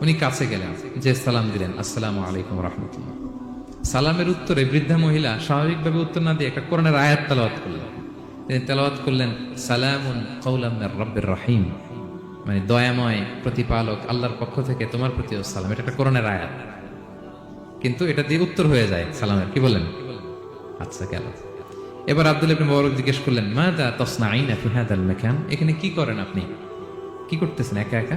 উনি কাছে গেলেন, যে সালাম দিলেন, আসসালামু আলাইকুম রহমতুল্লাহ। সালামের উত্তরে বৃদ্ধা মহিলা স্বাভাবিকভাবে উত্তর না দিয়ে একটা কোরআনের আয়াত তালাওয়াত করলেন। তিনি তেলাওয়াত করলেন, সালামুন কৌলাম রব্বের রাহিম। মানে দয়াময় প্রতিপালক আল্লাহর পক্ষ থেকে তোমার প্রতিও সালাম। এটা একটা কোরআনের আয়াত। কিন্তু এটা দিয়ে উত্তর হয়ে যায় সালামের। কি বলেন? আচ্ছা গেল। এবার আব্দুল ইবনে মুবারক জিজ্ঞেস করলেন মা দা তাসনাইনা ফি হাদাল মাকান? এখানে কি করেন আপনি? কি করতেছেন, একা একা?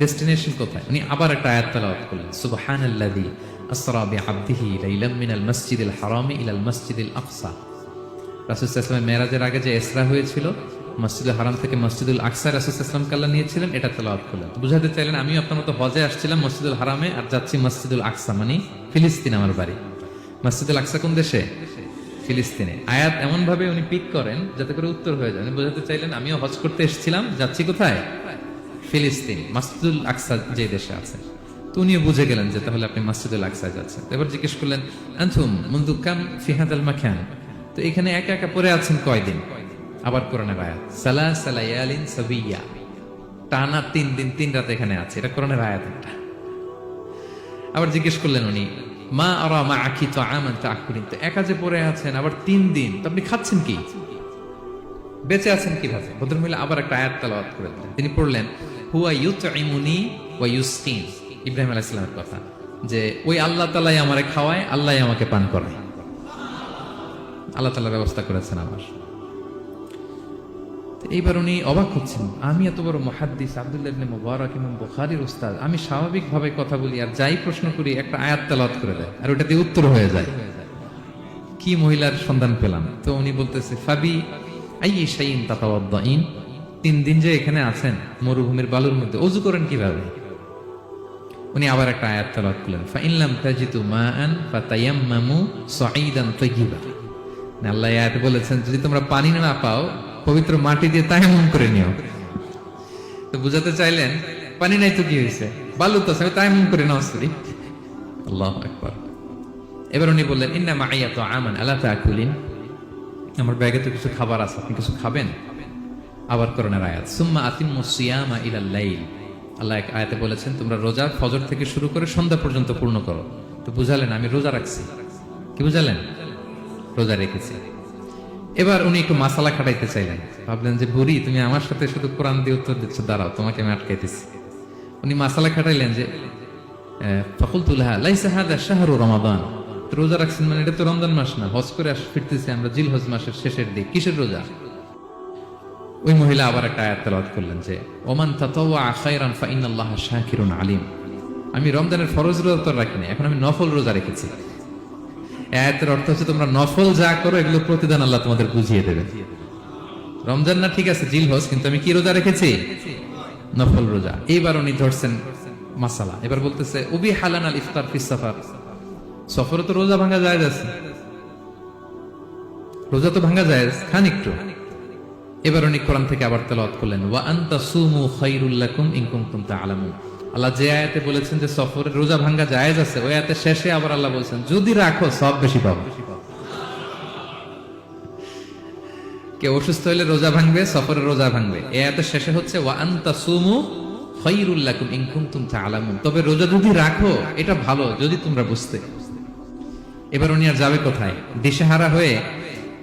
ডেস্টিনেশন কোথায়? উনি আবার একটা আয়াত তেলাওয়াত করলেন। সুবহানাল্লাযী আসরা বিআবদিহি লাইলাম মিনাল মাসজিদিল হারামি ইলাল মাসজিদিল আকসা। রাসূল সাল্লাল্লাহু মেরাজের আগে যে ইসরা হয়েছিল, মসজিদুল হারাম থেকে মসজিদুল আকসা রাসূল সাল্লাল্লাহু কাল্লা নিয়েছিলেন, এটা তেলাওয়াত করলেন। বুঝাতে চাইলেন, আমিও আপনার মতো হজে আসছিলাম মসজিদুল হারামে আর যাচ্ছি মসজিদুল আকসা মানে ফিলিস্তিন আমার বাড়ি। মসজিদুল আকসা কোন দেশে? ফিলিস্তিনে। আয়াত এমন ভাবে উনি পিক করেন যাতে করে উত্তর হয়ে যায়। উনি বোঝাতে চাইলেন, আমিও হজ করতে এসেছিলাম, যাচ্ছি কোথায়? ফিলিস্তিন, মাসজিদুল আকসা যে দেশে আছে। তো উনিও বুঝে গেলেন যে তাহলে আপনি মসজিদুল আকসায় যাচ্ছেন। এবার জিজ্ঞেস করলেন আনথুম মুন্দু কাম ফিহাদ আল মাখান তো এখানে একা একা পড়ে আছেন কয়দিন? আবার কোরআনের আয়াত সালা সালায়ালিন সাবিয়া। টানা তিন দিন, তিন রাত এখানে আছে, এটা কোরআনের আয়াত একটা। আবার জিজ্ঞেস করলেন উনি, মা আর মা আখি তো আমান তা আকুরিন তো একা যে পড়ে আছেন, আবার তিন দিন, তো আপনি খাচ্ছেন কি? বেঁচে আছেন কীভাবে? ভদ্রমহিলা আবার একটা আয়াত তালাওয়াত করে তিনি পড়লেন হুয়া ইউতইমুনি ওয়া ইব্রাহিম কথা, যে ওই আল্লাহ তালাই আমারে খাওয়ায় আমাকে পান করায়। আল্লাহ ব্যবস্থা করেছেন আমার। এইবার উনি অবাক হচ্ছেন, আমি এত বড় মহাদ্দিস আব্দুল্লাহ ইবনে মুবারক ইমাম বুখারীর উস্তাদ, আমি স্বাভাবিকভাবে কথা বলি আর যাই প্রশ্ন করি, একটা আয়াত তেলাওয়াত করে দেয়, আর ওটা দিয়ে উত্তর হয়ে যায়। কি মহিলার সন্ধান পেলাম? তো উনি বলতেছে, ফাবি শাইন তাতাওয়াদ্দাইন? তিন দিন যে এখানে আছেন মরুভূমির বালুর মধ্যে, অজু করেন কীভাবে? উনি আবার একটা আয়াত তেলাওয়াত করলেন ফাইনলাম তাজিতু মাআন ফাতায়াম্মামু সাঈদান তাইয়িবা আল্লাহ এই আয়াতে বলেছেন, যদি তোমরা পানি না পাও, পবিত্র মাটি দিয়ে তায়াম্মুম করে নিও। তো বুঝাতে চাইলেন, পানি নাই তো কি হয়েছে বালু তো আমি তায়াম্মুম করে নাও, সরি। আল্লাহু এবার উনি বললেন ইন্না মাইয়া তো আমান, আলা তাকুলিন আমার ব্যাগে তো কিছু খাবার আছে, আপনি কিছু খাবেন? আবার করোনার আয়াত। সুম্মা আতিম্মু সিয়ামা ইলাল লাইল। আল্লাহ এক আয়াতে বলেছেন, তোমরা রোজা, ফজর থেকে শুরু করে সন্ধ্যা পর্যন্ত পূর্ণ করো। তো বুঝালেন, আমি রোজা রাখছি। কি বুঝালেন? রোজা রেখেছি। এবার উনি একটু মাসালা খাটাইতে চাইলেন। ভাবলেন যে, বুড়ি, তুমি আমার সাথে শুধু কোরআন দিয়ে উত্তর দিচ্ছ, দাঁড়াও, তোমাকে আমি আটকাইতেছি। উনি মাসালা খাটাইলেন যে ফকুলতুল্লাহ লাইসা হাদা শাহরু রমাদান। রোজা রাখছেন মানে এটা তো রমজান মাস না, হজ করে আস, ফিরতেছি আমরা জিল হজ মাসের শেষের দিক। কিসের রোজা? ওই মহিলা আবার একটা আয়াত করলেন যে, ওমান তাতাওয়া আলিম। আমি রমজানের ফরজ রোজা তো রাখিনি, এখন আমি নফল রোজা রেখেছি। আয়াতের অর্থ হচ্ছে তোমরা নফল যা করো এগুলো প্রতিদান আল্লাহ তোমাদের বুঝিয়ে দেবে। রমজান না ঠিক আছে, জিল হোস, কিন্তু আমি কি রোজা রেখেছি? নফল রোজা। এইবার উনি ধরছেন মাসালা। এবার বলতেছে, উবি হালান আল ইফতার ফিস সাফার। সফরে তো রোজা ভাঙা যায় আছে। রোজা তো ভাঙা যায় খান একটু। এবার উনি কোরআন থেকে আবার তেলাওয়াত করলেন, ওয়া আনতা সুমু খায়রুল লাকুম ইন কুনতুম তাআলামুন। আল্লাহ যে আয়াতে বলেছেন যে সফরের রোজা ভাঙা জায়েজ আছে, ওই আয়াতে শেষে আবার আল্লাহ বলেছেন, যদি রাখো, সব বেশি পাবো। কেউ অসুস্থ হলে রোজা ভাঙবে, সফরের রোজা ভাঙবে। এই আয়াতের শেষে হচ্ছে, ওয়া আনতা সুমু খায়রুল লাকুম ইন কুনতুম তাআলামুন। তবে রোজা যদি রাখো, এটা ভালো, যদি তোমরা বুঝতে। এবার উনি আর যাবে কোথায়? দিশেহারা হয়ে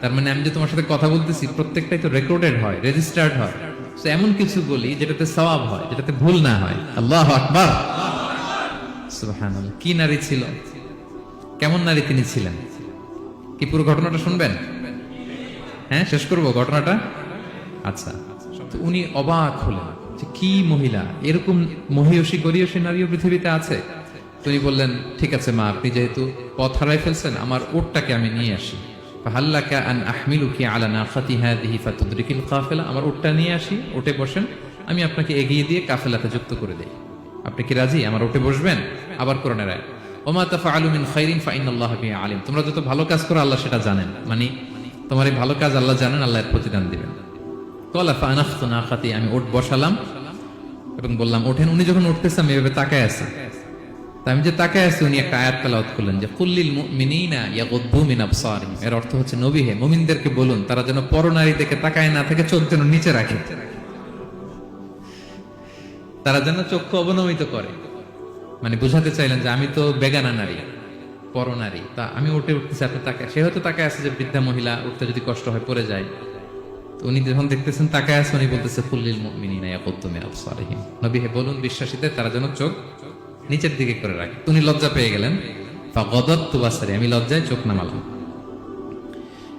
তার মানে আমি যে তোমার সাথে কথা বলতেছি, প্রত্যেকটাই তো রেকর্ডেড হয় রেজিস্টার্ড হয়। তো এমন কিছু বলি যেটাতে সওয়াব হয়, যেটাতে ভুল না হয়। আল্লাহ আকবার। কি নারী ছিল? কেমন নারী তিনি ছিলেন? কি পুরো ঘটনাটা শুনবেন? হ্যাঁ শেষ করব ঘটনাটা? আচ্ছা। তো উনি অবাক হলেন যে কি মহিলা? এরকম মহিয়সী গরিয়সী নারীও পৃথিবীতে আছে? তিনি বললেন, ঠিক আছে মা, আপনি যেহেতু পথ হারাই ফেলছেন, আমার ওটটাকে আমি নিয়ে আসি। ফাহাল্লাকা আলা নাফাতি হাদিহি ফাতুদরিকিল কাফেলা। আমার ওটটা নিয়ে আসি ওটে বসেন। আমি আপনাকে এগিয়ে দিয়ে কাফেলাতে যুক্ত করে দেই। আপনি কি রাজি? আমার ওটে বসবেন? আবার কোরআনের আয়াত ওমা তাফআলু মিন খাইরিন ফাইনাল্লাহ বিহি আলিম। তোমরা যত ভালো কাজ করো, আল্লাহ সেটা জানেন। মানে তোমার এই ভালো কাজ আল্লাহ জানেন, আল্লাহ এর প্রতিদান দিবেন। কলা ফানাখতু নাখাতি, আমি ওট বসালাম এবং বললাম, ওঠেন। উনি যখন উঠতেছে, আমি এভাবে তাকায় আছি। আমি যে তাকায় আছি, উনি একটা আয়াত তেলাওয়াত করলেন যে, কুল্লিল মুমিনিনা ইয়াগুদ্দু মিন আবসারিহিম। এর অর্থ হচ্ছে, নবী হে, মুমিনদেরকে বলুন, তারা যেন পরনারী দেখে তাকায় না থেকে চোখ যেন নিচে রাখে। তারা যেন চক্ষু অবনমিত করে। মানে বুঝাতে চাইলেন যে, আমি তো বেগানা নারী, পরনারী। তা আমি উঠে উঠতেছি, আপনি তাকে সে হয়তো তাকায় আছে যে, বৃদ্ধা মহিলা উঠতে যদি কষ্ট হয়, পড়ে যায়। তো উনি যখন দেখতেছেন, তাকায় আছে, উনি বলতেছে ফুল্লিল মুমিনিনা ইয়াকুদ্দু মিন আবসারিহিম। নবী হে, বলুন, বিশ্বাসীদের তারা যেন চোখ নিচের দিকে করে রাখে। উনি লজ্জা পেয়ে গেলেন। ফাগদাত্তু বাসারি, আমি লজ্জায় চোখ নামালাম।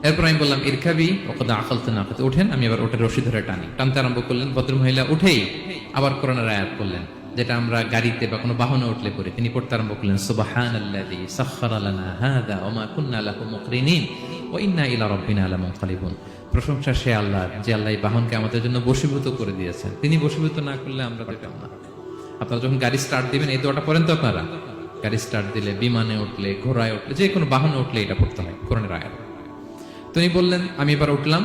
এরপর আমি বললাম, ইরকাবি ওকদা আকালতে না করতে ওঠেন আমি আবার ওটা রশি ধরে টানি। টানতে আরম্ভ করলেন, ভদ্র মহিলা উঠেই আবার কোরআনের আয়াত করলেন যেটা আমরা গাড়িতে বা কোনো বাহনে উঠলে পড়ি। তিনি পড়তে আরম্ভ করলেন সুবাহান আল্লাযী সাখখারা লানা হাযা ওয়া কুন্না লাহু মুকরিনিন ওয়া ইন্না ইলা রাব্বিনা লামুনকালিবুন। প্রশংসা সে আল্লাহ যে আল্লাহ এই বাহনকে আমাদের জন্য বশীভূত করে দিয়েছেন। তিনি বশীভূত না করলে আমরা যেতাম না। আপনারা যখন গাড়ি স্টার্ট দিবেন, এই দোয়াটা পড়েন তো আপনারা? গাড়ি স্টার্ট দিলে বিমানে উঠলে, ঘোড়ায় উঠলে, যে কোনো বাহনে উঠলে এটা পড়তে হয়, কোরআনের আয়াত। তিনি বললেন, আমি এবার উঠলাম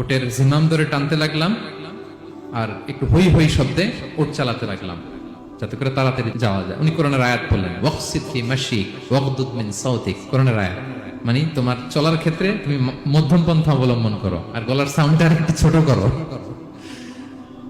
ওটের জিমাম ধরে টানতে লাগলাম, আর একটু হই হই শব্দে ওট চালাতে লাগলাম, যাতে করে তাড়াতাড়ি যাওয়া যায়। উনি কোরআনের আয়াত বললেন ওয়াকসিদ ফি মাশিক ওয়াকদুদ মিন সাউতিক। কোরআনের আয়াত। মানে তোমার চলার ক্ষেত্রে তুমি মধ্যম পন্থা অবলম্বন করো, আর গলার সাউন্ডটা একটু ছোট করো।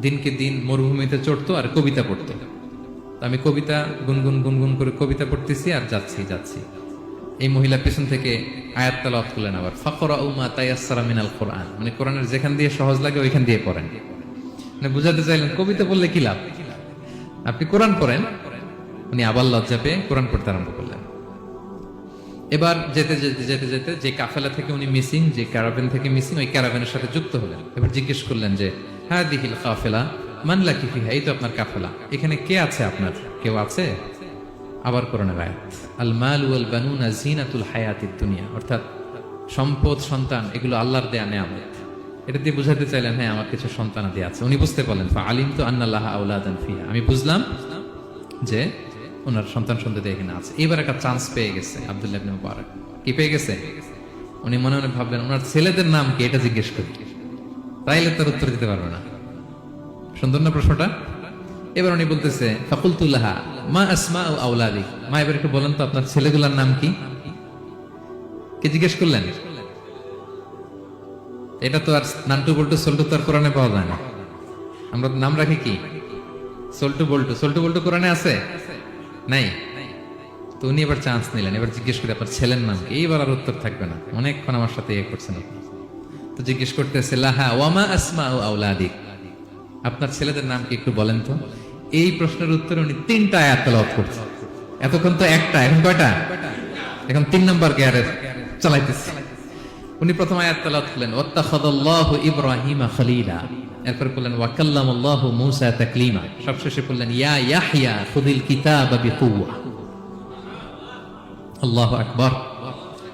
দিনকে দিন মরুভূমিতে চড়তো আর কবিতা পড়তো। আমি কবিতা গুনগুন গুনগুন করে কবিতা পড়তেছি আর যাচ্ছি যাচ্ছি। এই মহিলা পেছন থেকে আয়াত করলেন আবার ফাকরা উমা তায়াসসারা মিনাল কোরআন। মানে কোরআনের যেখান দিয়ে সহজ লাগে ওইখান দিয়ে পড়েন। মানে বুঝাতে চাইলেন, কবিতা পড়লে কি লাভ? আপনি কোরআন পড়েন, উনি আবার লজ্জা পেয়ে কোরআন পড়তে আরম্ভ করলেন। এবার যেতে যেতে যেতে যেতে যে কাফেলা থেকে উনি মিসিং, যে ক্যারাভেন থেকে মিসিং, ওই ক্যারাভেনের সাথে যুক্ত হলেন। এবার জিজ্ঞেস করলেন যে হ্যাঁ দিহিল কাফেলা মানলা কি ফিহা, এই তো আপনার কাফেলা। এখানে কে আছে আপনার? কেউ আছে? আবার কোরআনের আয়াত। আল মাল ওয়াল বানুনা জিনাতুল হায়াতিদ দুনিয়া। অর্থাৎ সম্পদ, সন্তান, এগুলো আল্লাহর দেয়া নেয়ামত। এটা দিয়ে বুঝাতে চাইলেন হ্যাঁ আমার কিছু সন্তান আদি আছে। উনি বুঝতে পারলেন আলিম তো আন্নাল্লাহ আউলাদান ফিহা। আমি বুঝলাম যে ওনার সন্তান সন্ততি এখানে আছে। এবার একটা চান্স পেয়ে গেছে, আব্দুল্লাহ কি পেয়ে গেছে? উনি মনে মনে ভাবলেন, ওনার ছেলেদের নাম কি? এটা জিজ্ঞেস করি। তাইলে তার উত্তর দিতে পারবে না। সুন্দর না প্রশ্নটা? এবার উনি বলতেছে ফাকুলতুল্লাহা মা আসমা ও আউলাদি মা, এবার একটু বলেন তো, আপনার ছেলেগুলোর নাম কি? কে জিজ্ঞেস করলেন? এটা তো আর নান্টু বল্টু, সল্টু তো আর কোরআনে পাওয়া যায় না। আমরা নাম রাখি কি? সল্টু বল্টু। সল্টু বল্টু কোরআনে আছে? নাই। তো উনি এবার চান্স নিলেন। এবার জিজ্ঞেস করে, আপনার ছেলের নাম কি? এইবার আর উত্তর থাকবে না। অনেকক্ষণ আমার সাথে ইয়ে করছেন আপনি। তো জিজ্ঞেস করতেছে, লাহা, ওয়ামা আসমা ও আউলাদিক আপনার ছেলেদের নাম কি একটু বলেন তো? এই প্রশ্নের উত্তরে উনি তিনটা আয়াত তেলাওয়াত করছে। এতক্ষণ তো একটা, এখন কয়টা? এখন তিন নম্বর গিয়ারে চালাইতেছে। উনি প্রথম আয়াত তেলাওয়াত করলেন ওয়াত্তাখাদাল্লাহু ইব্রাহিমা খলিলা। এরপর বললেন, ওয়াকাল্লামাল্লাহু মূসা তাকলিমা। সবশেষে বললেন, ইয়া ইয়াহইয়া খুদিল কিতাবা বিকুওয়া। আল্লাহু আকবার।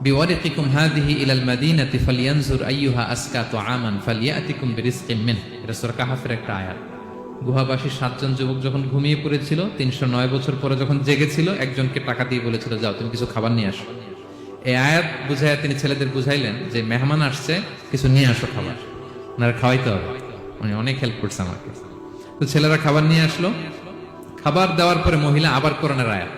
বিওয়ারিকিকুম হাদিহি ইলাল মাদিনাতি ফালিয়ানজুর আইয়ুহা আসকা তুআমান ফালিয়াতিকুম বিরিজকিন মিন এটা সূরা কাহাফের একটা আয়াত। গুহাবাসী সাতজন যুবক যখন ঘুমিয়ে পড়েছিল, তিনশো নয় বছর পরে যখন জেগেছিল, একজনকে টাকা দিয়ে বলেছিল, যাও, তুমি কিছু খাবার নিয়ে আসো। এই আয়াত বুঝাইয়া তিনি ছেলেদের বুঝাইলেন যে, মেহমান আসছে, কিছু নিয়ে আসো খাবার। ওনারা খাওয়াইতে হবে। উনি অনেক হেল্প করছে আমাকে। তো ছেলেরা খাবার নিয়ে আসলো। খাবার দেওয়ার পরে মহিলা আবার কোরআনের আয়াত।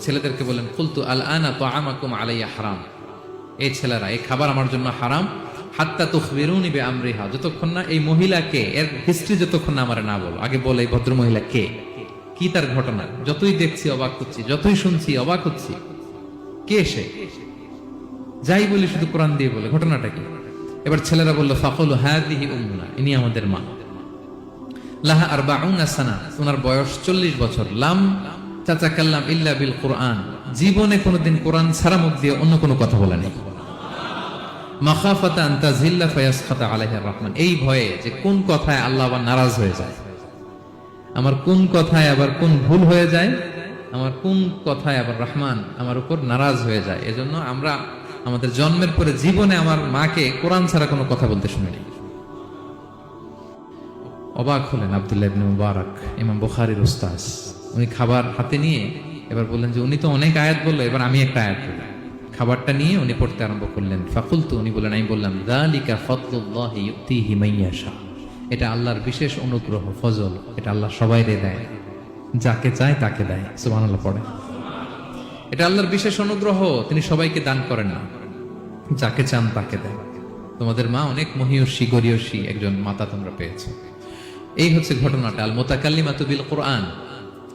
ছেলেদেরকে বললেন, কুলতু আল আনা তো আমাকুম আলাইয়া হারাম। এই ছেলেরা, এই খাবার আমার জন্য হারাম। হাত্তা তুখবিরুনি বে আমরিহা যতক্ষণ না এই মহিলাকে, এর হিস্ট্রি যতক্ষণ না আমার না বলো। আগে বলে এই ভদ্র মহিলা কে? কি তার ঘটনা? যতই দেখছি অবাক হচ্ছি, যতই শুনছি অবাক হচ্ছি। কে সে? যাই বলি, শুধু কোরআন দিয়ে বলে। ঘটনাটা কি? এবার ছেলেরা বলল, ফাকল হাদিহি উম্মুনা, ইনি আমাদের মা। লাহা আর বাউনা সানা। ওনার বয়স চল্লিশ বছর। লাম চাচা কাল্লাম ইল্লা বিল কোরআন। জীবনে কোনোদিন কোরআন ছাড়া মুখ দিয়ে অন্য কোনো কথা বলে নেই। রহমান। এই ভয়ে যে কোন কথায় আল্লাহ আবার নারাজ হয়ে যায়? আমার কোন কথায় আবার কোন ভুল হয়ে যায়? আমার কোন কথায় আবার রহমান আমার উপর নারাজ হয়ে যায়? এজন্য আমরা আমাদের জন্মের পরে জীবনে আমার মাকে কোরআন ছাড়া কোনো কথা বলতে শুনিনি। অবাক হলেন আব্দুল্লাহ ইবনে মুবারক, ইমাম বুখারীর উস্তাজ উনি খাবার হাতে নিয়ে এবার বললেন যে, উনি তো অনেক আয়াত বলল, এবার আমি একটা আয়াত বলি। খাবারটা নিয়ে উনি পড়তে আরম্ভ করলেন। ফাকুল তো উনি বললেন, আমি বললাম দালিকা ফদলুল্লাহি ইউতিহি মাইয়াশা এটা আল্লাহর বিশেষ অনুগ্রহ, ফজল, এটা আল্লাহ সবাইরে দেয়। যাকে চায় তাকে দেয়। সুবহানাল্লাহ পড়ে এটা আল্লাহর বিশেষ অনুগ্রহ, তিনি সবাইকে দান করেন না। যাকে চান তাকে দেয় তোমাদের মা অনেক মহিয়সী, গরিয়সী একজন মাতা তোমরা পেয়েছ। এই হচ্ছে ঘটনাটা আল মোতাকাল্লিমাতু বিল কোরআন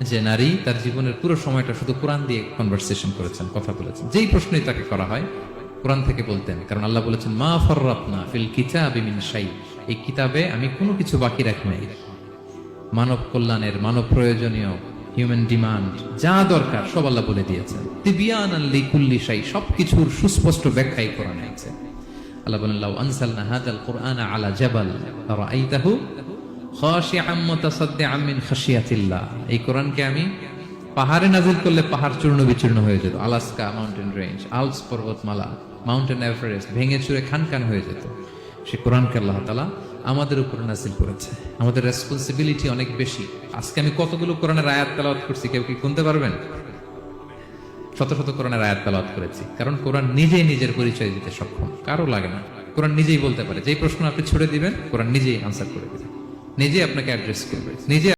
যে নারী তার জীবনের পুরো সময়টা শুধু কোরআন দিয়ে কনভারসেশন করেছেন, কথা বলেছেন। যেই প্রশ্নই তাকে করা হয়, কোরআন থেকে বলতেন, কারণ আল্লাহ বলেছেন, মা ফররাতনা ফিল কিতাবি মিন শাই। এই কিতাবে আমি কোনো কিছু বাকি রাখি নাই। মানব কল্যাণের, মানব প্রয়োজনীয় হিউম্যান ডিমান্ড যা দরকার, সব আল্লাহ বলে দিয়েছেন। তিবিয়ান আল্লি কুল্লি শাই, সবকিছুর সুস্পষ্ট ব্যাখ্যাই কোরআনে আছে। আল্লাহ বলেন, লাউ আনসালনা হাদাল কোরআন আলা জাবাল, রাআইতাহু মিন খাশিয়াতিল্লাহ। এই কোরআনকে আমি পাহাড়ে করলে পাহাড় চূর্ণ বিচূর্ণ হয়ে যেত। আলাস্কা মাউন্টেন রেঞ্জ পর্বতমালা, মাউন্টেন হয়ে যেত। সে আমাদের উপর নাজিল করেছে। আমাদের রেসপন্সিবিলিটি অনেক বেশি। আজকে আমি কতগুলো কোরআনের আয়াত তালাওয়াত করছি, কেউ কি গুনতে পারবেন? শত শত কোরআনের আয়াত তালাওয়াত করেছি। কারণ কোরআন নিজেই নিজের পরিচয় দিতে সক্ষম। কারও লাগে না। কোরআন নিজেই বলতে পারে। যেই প্রশ্ন আপনি ছুড়ে দিবেন, কোরআন নিজেই আনসার করে দিবে। নিজে আপনাকে অ্যাড্রেস করবে। নিজে